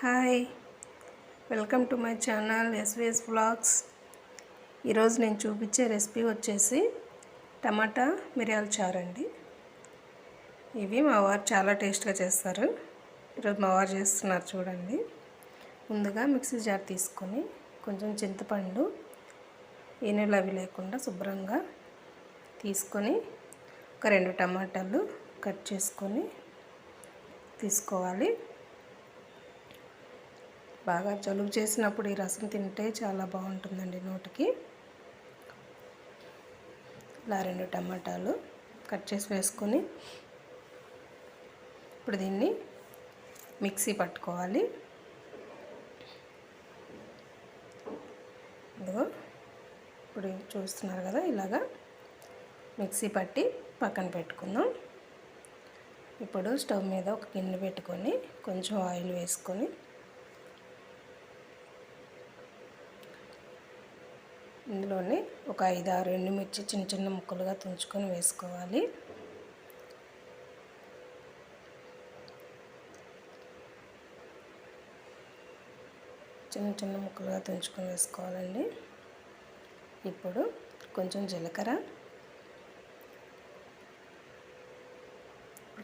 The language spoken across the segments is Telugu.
Hi welcome to my channel SVS blogs ఈరోజు నేను చూపించే రెసిపీ వచ్చేసి టమాటా మిరియాల చారండి. అండి ఇవి మా వారు చాలా టేస్ట్గా చేస్తారు. ఈరోజు మా వారు చేస్తున్నారు చూడండి. ముందుగా మిక్సీ జార్ తీసుకొని కొంచెం చింతపండు ఈనెలు అవి లేకుండా శుభ్రంగా తీసుకొని ఒక రెండు టమాటాలు కట్ చేసుకొని తీసుకోవాలి. బాగా జలుబు చేసినప్పుడు ఈ రసం తింటే చాలా బాగుంటుందండి నోటికి. ఇలా రెండు టమాటాలు కట్ చేసి వేసుకొని ఇప్పుడు దీన్ని మిక్సీ పట్టుకోవాలి. ఇదిగో ఇప్పుడు చూస్తున్నారు కదా ఇలాగా మిక్సీ పట్టి పక్కన పెట్టుకుందాం. ఇప్పుడు స్టవ్ మీద ఒక గిన్నె పెట్టుకొని కొంచెం ఆయిల్ వేసుకొని ఇందులోనే ఒక ఐదు ఆరు ఎండుమిర్చి చిన్న చిన్న ముక్కలుగా తుంచుకొని వేసుకోవాలి. చిన్న చిన్న ముక్కలుగా తుంచుకొని వేసుకోవాలండి. ఇప్పుడు కొంచెం జీలకర్ర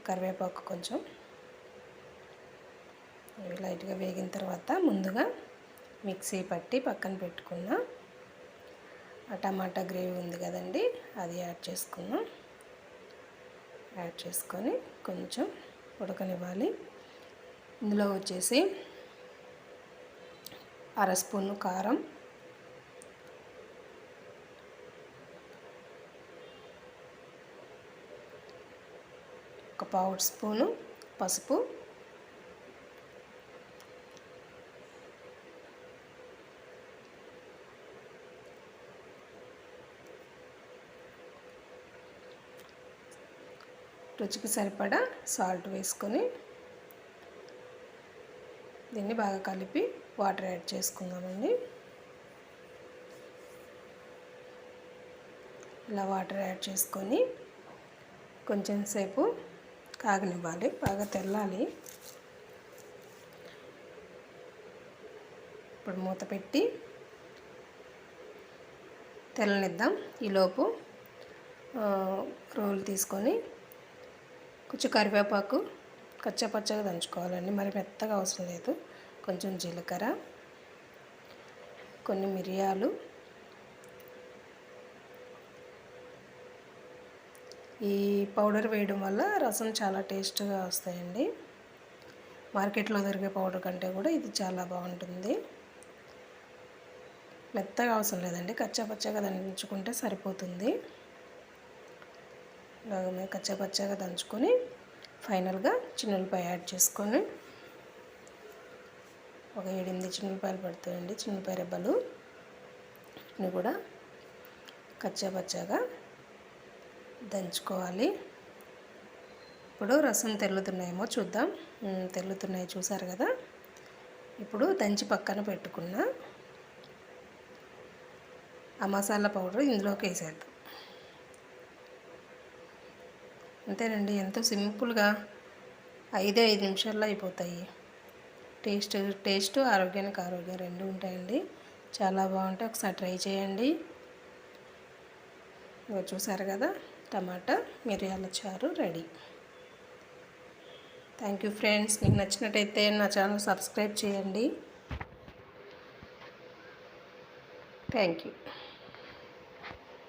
కరివేపాకు కొంచెం. లైట్గా వేగిన తర్వాత ముందుగా మిక్సీ పట్టి పక్కన పెట్టుకున్న టమాటా గ్రేవీ ఉంది కదండి అది యాడ్ చేసుకున్నాం యాడ్ చేసుకొని కొంచెం ఉడకనివ్వాలి. ఇందులో వచ్చేసి అర స్పూను కారం ఒక పావు స్పూను పసుపు రుచికి సరిపడా సాల్ట్ వేసుకొని దీన్ని బాగా కలిపి వాటర్ యాడ్ చేసుకుందామండి. ఇలా వాటర్ యాడ్ చేసుకొని కొంచెం సేపు కాగనివ్వాలి బాగా తెల్లాలి. ఇప్పుడు మూత పెట్టి తెల్లనిద్దాం. ఈలోపు రోలు తీసుకొని కొంచెం కరివేపాకు కచ్చపచ్చగా దంచుకోవాలండి. మరి మెత్తగా అవసరం లేదు. కొంచెం జీలకర్ర కొన్ని మిరియాలు ఈ పౌడర్ వేయడం వల్ల రసం చాలా టేస్ట్గా వస్తాయండి. మార్కెట్లో దొరికే పౌడర్ కంటే కూడా ఇది చాలా బాగుంటుంది. మెత్తగా అవసరం లేదండి. కచ్చపచ్చగా దంచుకుంటే సరిపోతుంది. ఇలాగ కచ్చపచ్చగా దంచుకొని ఫైనల్గా చిన్నులపాయ యాడ్ చేసుకొని ఒక ఏడెనిమిది చిన్నులపాయలు పడుతాయండి. చిన్నులపాయ రెబ్బలు వీటిని కూడా కచ్చాపచ్చాగా దంచుకోవాలి. ఇప్పుడు రసం తెల్లుతున్నాయేమో చూద్దాం. తెల్లుతున్నాయి చూసారు కదా? ఇప్పుడు దంచి పక్కన పెట్టుకున్న ఆ మసాలా పౌడర్ ఇందులోకి వేసేద్దాం. అంతేనండి ఎంతో సింపుల్గా ఐదే ఐదు నిమిషాల్లో అయిపోతాయి. టేస్ట్ టేస్ట్ ఆరోగ్యానికి ఆరోగ్యం రెండు ఉంటాయండి. చాలా బాగుంటాయి ఒకసారి ట్రై చేయండి. చూసారు కదా టమాటా మిరియాల చారు రెడీ. థ్యాంక్ యూ ఫ్రెండ్స్ మీకు నచ్చినట్టయితే నా ఛానల్ సబ్స్క్రైబ్ చేయండి. Thank you.